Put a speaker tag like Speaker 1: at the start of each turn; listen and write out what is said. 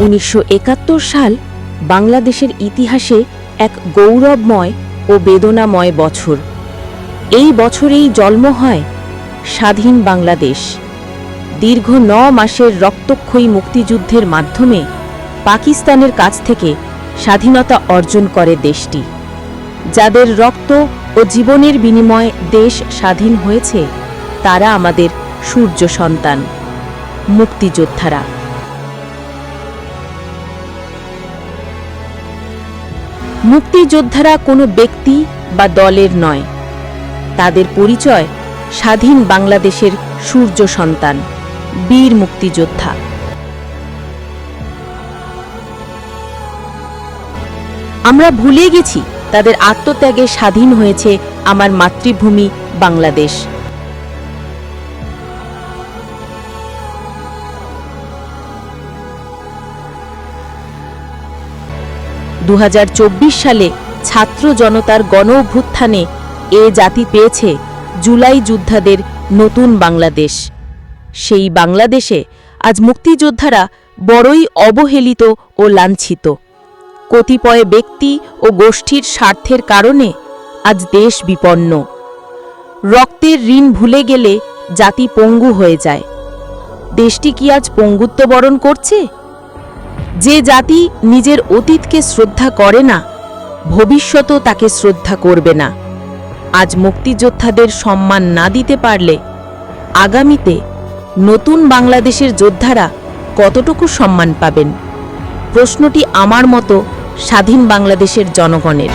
Speaker 1: উনিশশো একাত্তর সাল বাংলাদেশের ইতিহাসে এক গৌরবময় ও বেদনাময় বছর। এই বছরেই জন্ম হয় স্বাধীন বাংলাদেশ। দীর্ঘ ন মাসের রক্তক্ষয়ী মুক্তিযুদ্ধের মাধ্যমে পাকিস্তানের কাছ থেকে স্বাধীনতা অর্জন করে দেশটি। যাদের রক্ত ও জীবনের বিনিময়ে দেশ স্বাধীন হয়েছে, তারা আমাদের সূর্য সন্তান, মুক্তিযোদ্ধারা। মুক্তিযোদ্ধারা কোনো ব্যক্তি বা দলের নয়। তাদের পরিচয় স্বাধীন বাংলাদেশের সূর্য সন্তান, বীর মুক্তিযোদ্ধা। আমরা ভুলে গেছি তাদের আত্মত্যাগে স্বাধীন হয়েছে আমার মাতৃভূমি বাংলাদেশ। দু হাজার চব্বিশ সালে ছাত্র জনতার গণ অভ্যুত্থানে এ জাতি পেয়েছে জুলাই যোদ্ধাদের নতুন বাংলাদেশ। সেই বাংলাদেশে আজ মুক্তিযোদ্ধারা বড়ই অবহেলিত ও লাঞ্ছিত। কতিপয় ব্যক্তি ও গোষ্ঠীর স্বার্থের কারণে আজ দেশ বিপন্ন। রক্তের ঋণ ভুলে গেলে জাতি পঙ্গু হয়ে যায়। দেশটি কি আজ পঙ্গুত্ব বরণ করছে? যে জাতি নিজের অতীতকে শ্রদ্ধা করে না, ভবিষ্যতও তাকে শ্রদ্ধা করবে না। আজ মুক্তিযোদ্ধাদের সম্মান না দিতে পারলে আগামীতে নতুন বাংলাদেশের যোদ্ধারা কতটুকু সম্মান পাবেন? প্রশ্নটি আমার মতো স্বাধীন বাংলাদেশের জনগণের।